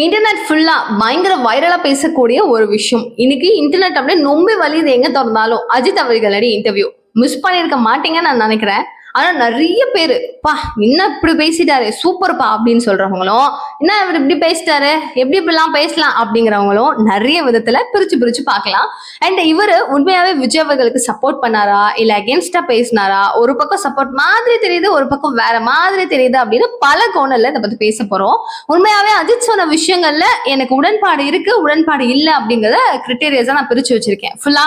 Internet ஃபுல்லா பயங்கர வைரலா பேசக்கூடிய ஒரு விஷயம். இன்னைக்கு இன்டர்நெட் அப்படியே நொம்பி வலியுது எங்க திறந்தாலும்? அஜித் அவர்களடி இன்டர்வியூ மிஸ் பண்ணிருக்க மாட்டீங்கன்னு நான் நினைக்கிறேன். ஆனா நிறைய பேரு பா என்ன இப்படி பேசிட்டாரு? சூப்பர்ப்பா அப்படின்னு சொல்றவங்களும் என்ன இவர் இப்படி பேசிட்டாரு? எப்படி இப்படிலாம் பேசலாம்? அப்படிங்கிறவங்களும் நிறைய விதத்துல பிரிச்சு பிரிச்சு பார்க்கலாம். அண்ட் இவரு உண்மையாவே விஜய் அவர்களுக்கு சப்போர்ட் பண்ணாரா? இல்ல அகேன்ஸ்டா பேசினாரா? ஒரு பக்கம் சப்போர்ட் மாதிரி தெரியுது ஒரு பக்கம் வேற மாதிரி தெரியுது அப்படின்னு பல கோணல்ல இதை பத்தி பேச போறோம். உண்மையாவே அஜித் சொன்ன விஷயங்கள்ல எனக்கு உடன்பாடு இருக்கு உடன்பாடு இல்ல அப்படிங்கறத கிரிட்டேரியாஸா நான் பிரிச்சு வச்சிருக்கேன். ஃபுல்லா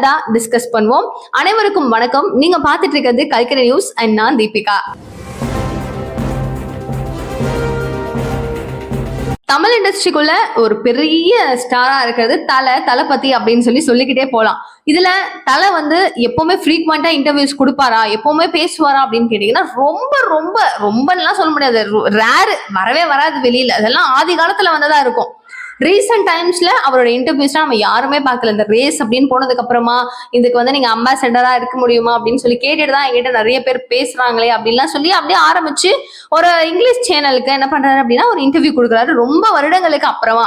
தான் டிஸ்கஸ் பண்ணுவோம். அனைவருக்கும் வணக்கம். நீங்க பாத்துட்டு இருக்கிறது கல்கரி நியூஸ் அண்ட் நான் தீபிகா. தமிழ் இண்டஸ்ட்ரிக்குள்ள ஒரு பெரிய ஸ்டாரா இருக்கிறது தலை தளபதி அப்படின்னு சொல்லி சொல்லிக்கிட்டே போலாம். இதுல தலை வந்து எப்பவுமே ஃப்ரீக்வெண்டா இன்டர்வியூஸ் கொடுப்பாரா? எப்பவுமே பேசுவாரா அப்படின்னு கேட்டீங்கன்னா ரொம்ப ரொம்ப ரொம்பலாம் சொல்ல முடியாது. ரேரு வரவே வராது வெளியில. அதெல்லாம் ஆதி காலத்துல வந்ததா இருக்கும். ரீசெண்ட் டைம்ஸ்ல அவரோட இன்டர்வியூஸ் நம்ம யாருமே பார்க்கல. இந்த ரேஸ் அப்படின்னு போனதுக்கு அப்புறமா இதுக்கு வந்து நீங்க அம்பாசடரா இருக்க முடியுமா அப்படின்னு சொல்லி கேட்டுட்டு தான் என்கிட்ட நிறைய பேர் பேசுறாங்களே அப்படின்லாம் சொல்லி அப்படியே ஆரம்பிச்சு ஒரு இங்கிலீஷ் சேனலுக்கு என்ன பண்றாரு அப்படின்னா ஒரு இன்டர்வியூ கொடுக்குறாரு. ரொம்ப வருடங்களுக்கு அப்புறமா.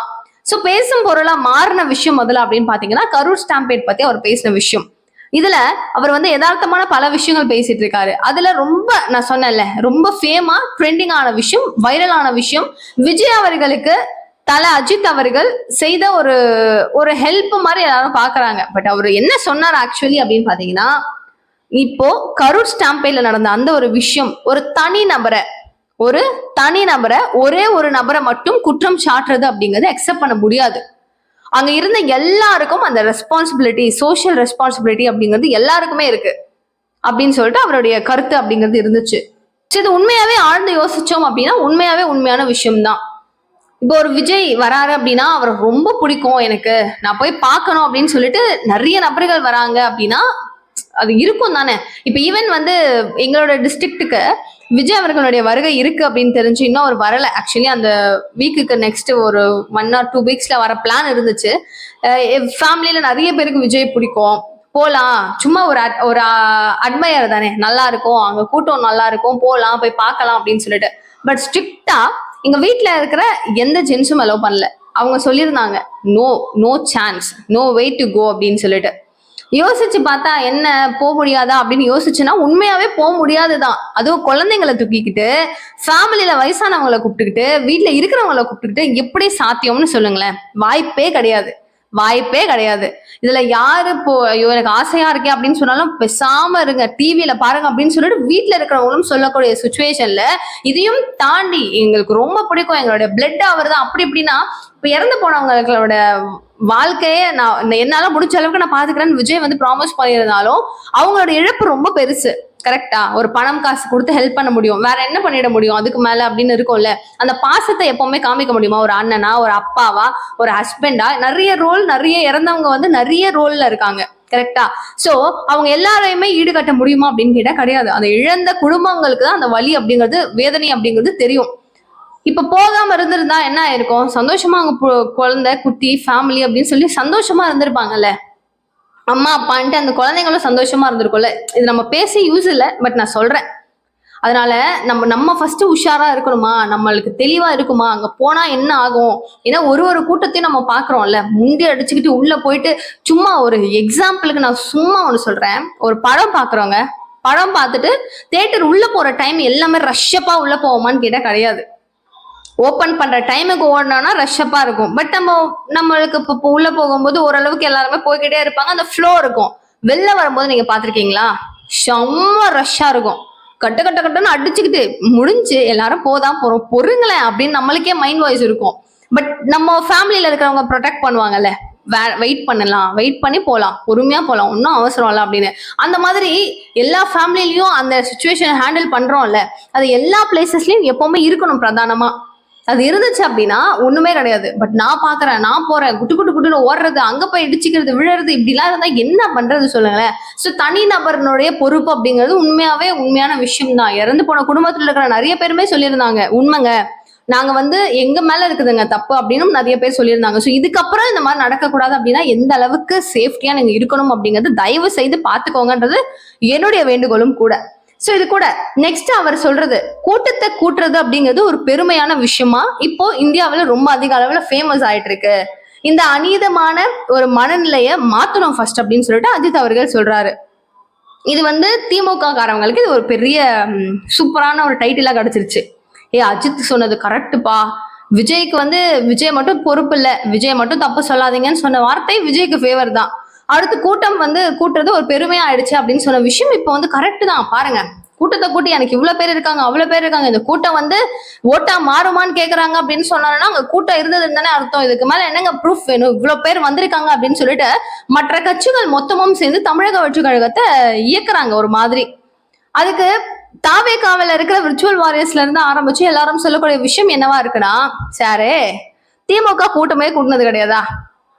ஸோ பேசும் பொருளா மாறின விஷயம் முதல்ல அப்படின்னு பாத்தீங்கன்னா கரூர் ஸ்டாம்பேட் பத்தி அவர் பேசின விஷயம். இதுல அவர் வந்து யதார்த்தமான பல விஷயங்கள் பேசிட்டு இருக்காரு. அதுல ரொம்ப நான் சொன்னேன்ல ரொம்ப ஃபேமா ட்ரெண்டிங் ஆன விஷயம் வைரலான விஷயம் விஜய் அவர்களுக்கு தல அஜித் அவர்கள் செய்த ஒரு ஒரு ஹெல்ப் மாதிரி எல்லாரும் பாக்குறாங்க பட் அவர் என்ன சொன்னார் ஆக்சுவலி அப்படின்னு பாத்தீங்கன்னா இப்போ கரூர் ஸ்டாம்பேல நடந்த அந்த ஒரு விஷயம் ஒரு தனி நபரை ஒரு தனி நபரை ஒரே ஒரு நபரை மட்டும் குற்றம் சாட்டுறது அப்படிங்கறத அக்செப்ட் பண்ண முடியாது. அங்க இருந்த எல்லாருக்கும் அந்த ரெஸ்பான்சிபிலிட்டி சோஷியல் ரெஸ்பான்சிபிலிட்டி அப்படிங்கிறது எல்லாருக்குமே இருக்கு. அப்படின்னு சொல்லிட்டு அவருடைய கருத்து அப்படிங்கிறது இருந்துச்சு. சரி இது உண்மையாவே ஆழ்ந்து யோசிச்சோம் அப்படின்னா உண்மையாவே உண்மையான விஷயம்தான். இப்போ ஒரு விஜய் வராரு அப்படின்னா அவரை ரொம்ப பிடிக்கும் எனக்கு. நான் போய் பார்க்கணும் அப்படின்னு சொல்லிட்டு நிறைய நபர்கள் வராங்க அப்படின்னா அது இருக்கும் தானே. இப்போ ஈவன் வந்து எங்களோட டிஸ்ட்ரிக்ட்டுக்கு விஜய் அவர்களுடைய வருகை இருக்கு அப்படின்னு தெரிஞ்சு இன்னும் அவர் வரல. ஆக்சுவலி அந்த வீக்குக்கு நெக்ஸ்ட் ஒரு ஒன் ஆர் டூ வீக்ஸ்ல வர பிளான் இருந்துச்சு. ஃபேமிலியில நிறைய பேருக்கு விஜய் பிடிக்கும். போலாம். சும்மா ஒரு ஒரு அட்மையர் தானே. நல்லா இருக்கும். அங்க கூட்டம் நல்லா இருக்கும். போலாம் போய் பார்க்கலாம் அப்படின்னு சொல்லிட்டு. பட் ஸ்ட்ரிக்டா எங்க வீட்டுல இருக்கிற எந்த ஜென்ஸும் அலோவ் பண்ணல. அவங்க சொல்லியிருந்தாங்க no no chance no way to go அப்படின்னு சொல்லிட்டு. யோசிச்சு பார்த்தா என்ன போக முடியாதா? அப்படின்னு யோசிச்சுன்னா உண்மையாவே போக முடியாதுதான். அதுவும் குழந்தைங்களை தூக்கிக்கிட்டு ஃபேமிலியில வயசானவங்களை கூப்பிட்டுக்கிட்டு வீட்டுல இருக்கிறவங்கள கூப்பிட்டுக்கிட்டு எப்படி சாத்தியம்னு சொல்லுங்களேன். வாய்ப்பே கிடையாது. வாய்ப்பே கிடையாது. இதுல யாரு இப்போ ஐயோ எனக்கு ஆசையா இருக்கே அப்படின்னு சொன்னாலும் பெசாம இருங்க. டிவியில பாருங்க அப்படின்னு சொல்லிட்டு வீட்டுல இருக்கிறவங்களும் சொல்லக்கூடிய சுச்சுவேஷன்ல இதையும் தாண்டி எங்களுக்கு ரொம்ப பிடிக்கும். எங்களுடைய பிளட் ஆகுறது அப்படி இப்படின்னா இப்ப இறந்து போனவங்களோட வாழ்க்கையே நான் என்னால முடிச்ச அளவுக்கு நான் பாத்துக்கிறேன்னு விஜய் வந்து ப்ராமிஸ் பண்ணியிருந்தாலும் அவங்களோட இழப்பு ரொம்ப பெருசு. கரெக்டா ஒரு பணம் காசு கொடுத்து ஹெல்ப் பண்ண முடியும். வேற என்ன பண்ணிட முடியும்? அதுக்கு மேல அப்படின்னு இருக்கும்ல. அந்த பாசத்தை எப்பவுமே காமிக்க முடியுமா? ஒரு அண்ணனா ஒரு அப்பாவா ஒரு ஹஸ்பண்டா நிறைய ரோல் நிறைய இறந்தவங்க வந்து நிறைய ரோல்ல இருக்காங்க. கரெக்டா சோ அவங்க எல்லாரையுமே ஈடுகட்ட முடியுமா அப்படின்னு கேட்டா கிடையாது. அந்த இழந்த குடும்பங்களுக்கு தான் அந்த வலி அப்படிங்கிறது வேதனை அப்படிங்கிறது தெரியும். இப்ப போகாம இருந்திருந்தா என்ன ஆயிருக்கும்? சந்தோஷமா அவங்க குழந்தை குட்டி ஃபேமிலி அப்படின்னு சொல்லி சந்தோஷமா இருந்திருப்பாங்கல்ல. அம்மா அப்பான்ட்டு அந்த குழந்தைங்களும் சந்தோஷமா இருந்திருக்கும்ல. இது நம்ம பேசி யூஸ் இல்லை பட் நான் சொல்றேன். அதனால நம்ம நம்ம ஃபர்ஸ்ட் உஷாரா இருக்கணுமா? நம்மளுக்கு தெளிவா இருக்குமா? அங்க போனா என்ன ஆகும்? ஏன்னா ஒரு ஒரு கூட்டத்தையும் நம்ம பாக்குறோம்ல முந்தி அடிச்சுக்கிட்டு உள்ள போயிட்டு சும்மா ஒரு எக்ஸாம்பிளுக்கு நான் சும்மா ஒன்று சொல்றேன். ஒரு படம் பாக்குறோங்க படம் பார்த்துட்டு தேட்டர் உள்ள போற டைம் எல்லாமே ரஷ்ஷப்பா உள்ள போவோமான்னு கேட்டா கிடையாது. ஓப்பன் பண்ற டைமுக்கு ஓடணும்னா ரஷ்ஷப்பா இருக்கும். பட் நம்ம நம்மளுக்கு இப்போ உள்ள போகும்போது ஓரளவுக்கு எல்லாருமே போய்கிட்டே இருப்பாங்க. அந்த ஃப்ளோ இருக்கும். வெளில வரும்போது நீங்க பாத்திருக்கீங்களா செம்ம ரஷ்ஷா இருக்கும். கட்ட கட்ட கட்டன்னு அடிச்சுக்கிட்டு முடிஞ்சு எல்லாரும் போதான் போறோம். பொறுங்களேன் அப்படின்னு நம்மளுக்கே மைண்ட் வாய்ஸ் இருக்கும். பட் நம்ம ஃபேமிலியில இருக்கிறவங்க ப்ரொடெக்ட் பண்ணுவாங்கல்ல. வெயிட் பண்ணலாம். வெயிட் பண்ணி போகலாம் பொறுமையா போகலாம் ஒன்றும் அவசரம் இல்லை அப்படின்னு. அந்த மாதிரி எல்லா ஃபேமிலிலையும் அந்த சுச்சுவேஷன் ஹேண்டில் பண்றோம்ல. அது எல்லா பிளேசஸ்லயும் எப்பவுமே இருக்கணும் பிரதானமா. அது இருந்துச்சு அப்படின்னா ஒண்ணுமே கிடையாது. பட் நான் பாக்குறேன் நான் போறேன் குட்டு குட்டு குட்டுன்னு ஓடுறது அங்க போய் இடிச்சுக்கிறது விழுறது இப்படிலாம் இருந்தா என்ன பண்றது சொல்லுங்களேன். ஸோ தனி நபர்னுடைய பொறுப்பு அப்படிங்கிறது உண்மையாவே உண்மையான விஷயம் தான் இறந்து போன குடும்பத்துல இருக்கிற நிறைய பேருமே சொல்லியிருந்தாங்க. உண்மைங்க. நாங்க வந்து எங்க மேல இருக்குதுங்க தப்பு அப்படின்னு நிறைய பேர் சொல்லியிருந்தாங்க. ஸோ இதுக்கப்புறம் இந்த மாதிரி நடக்கக்கூடாது அப்படின்னா எந்த அளவுக்கு சேஃப்டியா நீங்க இருக்கணும் அப்படிங்கிறது தயவு செய்து பாத்துக்கோங்கன்றது என்னுடைய வேண்டுகோளும் கூட. சோ இது கூட நெக்ஸ்ட் அவர் சொல்றது கூட்டத்தை கூட்டுறது அப்படிங்கிறது ஒரு பெருமையான விஷயமா? இப்போ இந்தியாவில் ரொம்ப அதிக அளவுல ஃபேமஸ் ஆயிட்டு இருக்கு இந்த அநீதமான ஒரு மனநிலையை மாத்தணும் ஃபர்ஸ்ட் அப்படின்னு சொல்லிட்டு அஜித் அவர்கள் சொல்றாரு. இது வந்து திமுக காரவங்களுக்கு இது ஒரு பெரிய சூப்பரான ஒரு டைட்டிலா கிடைச்சிருச்சு. ஏ அஜித் சொன்னது கரெக்டுப்பா விஜய்க்கு வந்து விஜய் மட்டும் பொறுப்பு இல்ல. விஜய் மட்டும் தப்பு சொல்லாதீங்கன்னு சொன்ன வார்த்தை விஜய்க்கு ஃபேவர் தான். அடுத்து கூட்டம் வந்து கூட்டுறது ஒரு பெருமையா ஆயிடுச்சு அப்படின்னு சொன்ன விஷயம் இப்போ வந்து கரெக்ட் தான். பாருங்க. கூட்டத்தை கூட்டி எனக்கு இவ்வளவு பேர் இருக்காங்க அவ்வளவு பேர் இருக்காங்க. இந்த கூட்டம் வந்து ஓட்டா மாறுமான்னு கேக்குறாங்க அப்படின்னு சொன்னாங்கன்னா அங்க கூட்டம் இருந்ததுன்னு தானே அர்த்தம். இதுக்கு மேல என்னங்க ப்ரூஃப் வேணும்? இவ்வளவு பேர் வந்திருக்காங்க அப்படின்னு சொல்லிட்டு மற்ற கட்சிகள் மொத்தமும் சேர்ந்து தமிழக வெற்றி கழகத்தை இயக்குறாங்க ஒரு மாதிரி. அதுக்கு தாவே காவல இருக்கிற விர்ச்சுவல் வாரியர்ஸ்ல இருந்து ஆரம்பிச்சு எல்லாரும் சொல்லக்கூடிய விஷயம் என்னவா இருக்குன்னா சாரே திமுக கூட்டமே கூட்டினது கிடையாதா?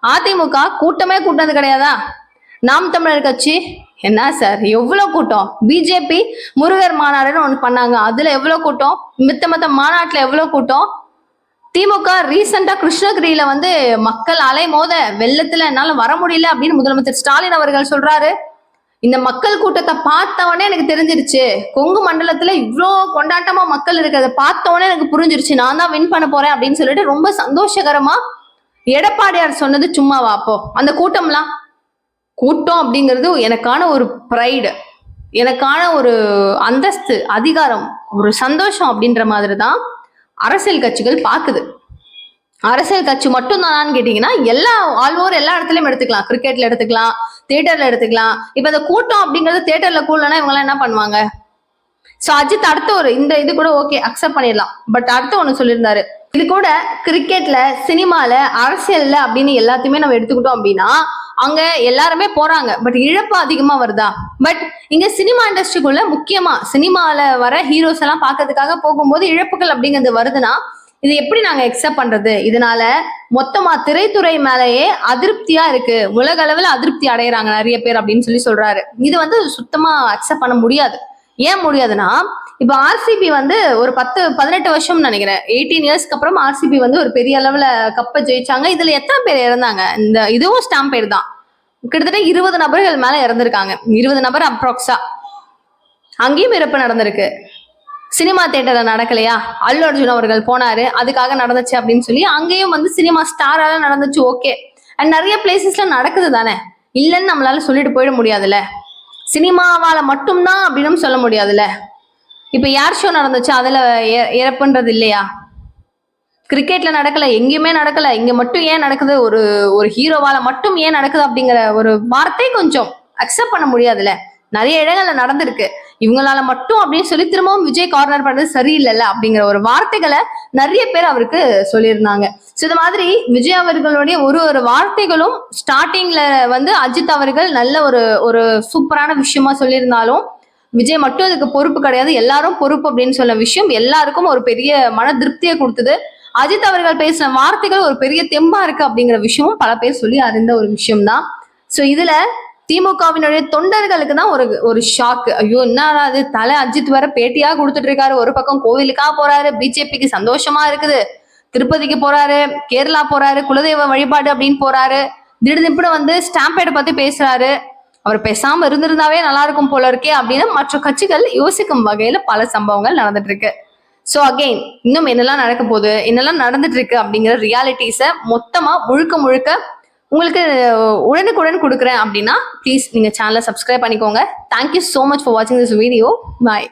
அதிமுக கூட்டமே கூட்டினது கிடையாதா? நாம் தமிழர் கட்சி என்ன சார் எவ்வளவு கூட்டம்? பிஜேபி முருகர் மாநாடுன்னு ஒன்று பண்ணாங்க. அதுல எவ்வளவு கூட்டம்? மித்த மத்த மாநாட்டுல எவ்வளவு கூட்டம்? திமுக ரீசெண்டா கிருஷ்ணகிரியில வந்து மக்கள் அலை மோத வெள்ளத்துல என்னால வர முடியல அப்படின்னு முதலமைச்சர் ஸ்டாலின் அவர்கள் சொல்றாரு. இந்த மக்கள் கூட்டத்தை பார்த்தவொடனே எனக்கு தெரிஞ்சிருச்சு. கொங்கு மண்டலத்துல இவ்வளோ கொண்டாட்டமா மக்கள் இருக்கிறத பார்த்தவொடனே எனக்கு புரிஞ்சிருச்சு. நான் தான் வின் பண்ண போறேன் அப்படின்னு சொல்லிட்டு ரொம்ப சந்தோஷகரமா எடப்பாடியார் சொன்னது சும்மாவா அப்போ அந்த கூட்டம்லாம் கூட்டம் அப்படிங்கிறது எனக்கான ஒரு ப்ரைடு எனக்கான ஒரு அந்தஸ்து அதிகாரம் ஒரு சந்தோஷம் அப்படின்ற மாதிரி தான் அரசியல் கட்சிகள் பார்க்குது. அரசியல் கட்சி மட்டும் தானான்னு கேட்டீங்கன்னா எல்லா ஆல் ஓவர் எல்லா இடத்துலயும் எடுத்துக்கலாம். கிரிக்கெட்ல எடுத்துக்கலாம் தியேட்டர்ல எடுத்துக்கலாம். இப்ப இந்த கூட்டம் அப்படிங்கிறது தியேட்டர்ல கூடலன்னா இவங்க எல்லாம் என்ன பண்ணுவாங்க? சோ அஜித் அடுத்த ஒரு இந்த இது கூட ஓகே அக்செப்ட் பண்ணிடலாம். பட் அடுத்த ஒண்ணு சொல்லியிருந்தாரு. இது கூட கிரிக்கெட்ல சினிமால அரசியல்ல அப்படின்னு எல்லாத்தையுமே நம்ம எடுத்துக்கிட்டோம் அப்படின்னா அங்க எல்லாருமே போறாங்க. பட் இழப்பு அதிகமா வருதா? பட் இங்க சினிமா இண்டஸ்ட்ரிக்குள்ள முக்கியமா சினிமால வர ஹீரோஸ் எல்லாம் பார்க்கறதுக்காக போகும்போது இழப்புகள் அப்படிங்கிறது வருதுன்னா இது எப்படி நாங்க எக்ஸெப்ட் பண்றது? இதனால மொத்தமா திரைத்துறை மேலேயே அதிருப்தியா இருக்கு. உலக அளவுல அதிருப்தி அடையிறாங்க நிறைய பேர் அப்படின்னு சொல்லி சொல்றாரு. இது வந்து சுத்தமா அக்செப்ட் பண்ண முடியாது. ஏன் முடியாதுன்னா இப்போ ஆர்சிபி வந்து ஒரு பத்து பதினெட்டு வருஷம் நினைக்கிறேன். எயிட்டீன் இயர்ஸ்க்கு அப்புறம் ஆர்சிபி வந்து ஒரு பெரிய அளவுல கப்பை ஜெயிச்சாங்க. இதுல எத்தனை பேர் இறந்தாங்க? இந்த இதுவும் ஸ்டாம்ப் பேர் தான். கிட்டத்தட்ட இருபது நபர்கள் மேல இறந்திருக்காங்க. இருபது நபர் அப்ராக்ஸா அங்கேயும் இறப்பு நடந்திருக்கு. சினிமா தேட்டர்ல நடக்கலையா? அல்லு அர்ஜுன் அவர்கள் போனாரு. அதுக்காக நடந்துச்சு அப்படின்னு சொல்லி அங்கேயும் வந்து சினிமா ஸ்டாரால நடந்துச்சு ஓகே அண்ட் நிறைய பிளேசஸ்ல நடக்குது தானே? இல்லைன்னு நம்மளால சொல்லிட்டு போயிட முடியாதுல்ல. சினிமாவால மட்டும்தான் அப்படின்னு சொல்ல முடியாதுல்ல. இப்ப யார் ஷோ நடந்துச்சு அதுல இறப்புன்றது இல்லையா? கிரிக்கெட்ல நடக்கல எங்கேயுமே நடக்கல. இங்க மட்டும் ஏன் நடக்குது? ஒரு ஒரு ஹீரோவால மட்டும் ஏன் நடக்குது அப்படிங்கிற ஒரு வார்த்தை கொஞ்சம் அக்செப்ட் பண்ண முடியாதுல்ல. நிறைய இடங்கள்ல நடந்திருக்கு. இவங்களால மட்டும் அப்படின்னு சொல்லி திரும்பவும் விஜய் கார்னர் பண்றது சரியில்லைல்ல அப்படிங்கிற ஒரு வார்த்தைகளை நிறைய பேர் அவருக்கு சொல்லியிருந்தாங்க. ஸோ இது மாதிரி விஜய் அவர்களுடைய ஒரு ஒரு வார்த்தைகளும் ஸ்டார்டிங்ல வந்து அஜித் அவர்கள் நல்ல ஒரு ஒரு சூப்பரான விஷயமா சொல்லியிருந்தாலும் விஜய் மட்டும் இதுக்கு பொறுப்பு கிடையாது. எல்லாரும் பொறுப்பு அப்படின்னு சொன்ன விஷயம் எல்லாருக்கும் ஒரு பெரிய மன திருப்தியை கொடுத்தது. அஜித் அவர்கள் பேசின வார்த்தைகள் ஒரு பெரிய தெம்பா இருக்கு அப்படிங்கிற விஷயமும் பல பேர் சொல்லி அறிந்த ஒரு விஷயம்தான். சோ இதுல திமுகவினுடைய தொண்டர்களுக்கு தான் ஒரு ஒரு ஷாக் ஐயோ என்னடா அது தலை அஜித் வர பேட்டியா கொடுத்துட்டு இருக்காரு. ஒரு பக்கம் கோவிலுக்கா போறாரு. பிஜேபிக்கு சந்தோஷமா இருக்குது. திருப்பதிக்கு போறாரு. கேரளா போறாரு. குலதெய்வ வழிபாடு அப்படின்னு போறாரு. திடீர்னு வந்து ஸ்டாம்பேடை பத்தி பேசுறாரு. அவர் பேசாம இருந்திருந்தாவே நல்லா இருக்கும் போல இருக்கே அப்படின்னு மற்ற கட்சிகள் யோசிக்கும் வகையில பல சம்பவங்கள் நடந்துட்டு இருக்கு. ஸோ அகெயின் இன்னும் என்னெல்லாம் நடக்க போகுது? என்னெல்லாம் நடந்துட்டு இருக்கு அப்படிங்கிற ரியாலிட்டிஸை மொத்தமா முழுக்க முழுக்க உங்களுக்கு உடனுக்குடன் கொடுக்குறேன் அப்படின்னா ப்ளீஸ் நீங்கள் சேனலை சப்ஸ்கிரைப் பண்ணிக்கோங்க. Thank you so much for வாட்சிங் திஸ் வீடியோ பாய்